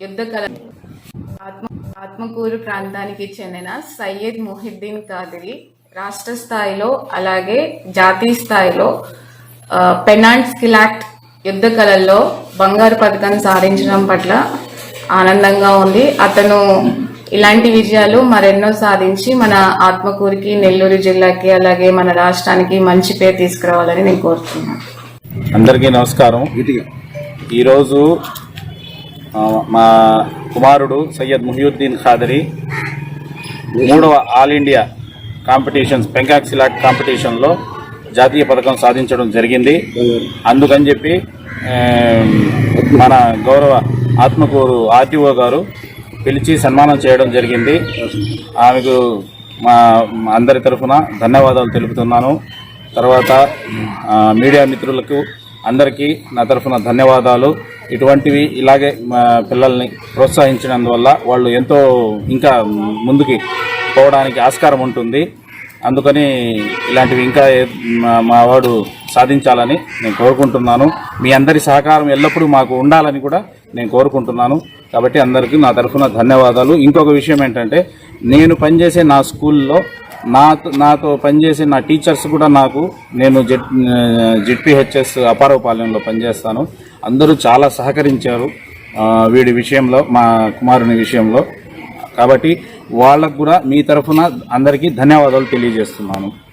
యుద్ధ కళ ఆత్మ ఆత్మకూరు ప్రాంతానికి చెందిన సయ్యద్ మొహిద్దీన్ కాదిరి రాష్ట్ర స్థాయిలో అలాగే జాతీయ స్థాయిలో ఆ, పెనాల్ట్ స్కిల్ యాక్ట్ యుద్ధ కళల్లో బంగారు పథకం సాధించడం పట్ల ఆనందంగా ఉంది. అతను ఇలాంటి విజయాలు మరెన్నో సాధించి మన ఆత్మకూరికి నెల్లూరు జిల్లాకి అలాగే మన రాష్ట్రానికి మంచి పేరు తీసుకురావాలని నేను కోరుతున్నాను. అందరికీ నమస్కారం. ఈరోజు మా కుమారుడు సయ్యద్ ముహియుద్దీన్ ఖాదరి మూడవ all India competitions pencak silat కాంపిటీషన్లో జాతీయ పథకం సాధించడం జరిగింది. అందుకని చెప్పి మన గౌరవ ఆత్మకూరు ఆర్టీఓ గారు పిలిచి సన్మానం చేయడం జరిగింది. ఆమెకు మా అందరి తరఫున ధన్యవాదాలు తెలుపుతున్నాను. తర్వాత మీడియా మిత్రులకు అందరికీ నా తరఫున ధన్యవాదాలు. ఇటువంటివి ఇలాగే మా పిల్లల్ని ప్రోత్సహించినందువల్ల వాళ్ళు ఎంతో ఇంకా ముందుకి పోవడానికి ఆస్కారం ఉంటుంది. అందుకని ఇలాంటివి ఇంకా మా- మా వాడు సాధించాలని నేను కోరుకుంటున్నాను. మీ అందరి సహకారం ఎల్లప్పుడూ మాకు ఉండాలని కూడా నేను కోరుకుంటున్నాను. కాబట్టి అందరికీ నా తరఫున ధన్యవాదాలు. ఇంకొక విషయం ఏంటంటే నేను పనిచేసే నా స్కూల్లో నాతో నాతో పనిచేసే నా టీచర్స్ కూడా నాకు నేను జెడ్ జెడ్పిహెచ్ఎస్ అపారవపాలెంలో పనిచేస్తాను. అందరూ చాలా సహకరించారు వీడి విషయంలో మా కుమారుని విషయంలో. కాబట్టి వాళ్ళకు కూడా మీ తరఫున అందరికీ ధన్యవాదాలు తెలియజేస్తున్నాను.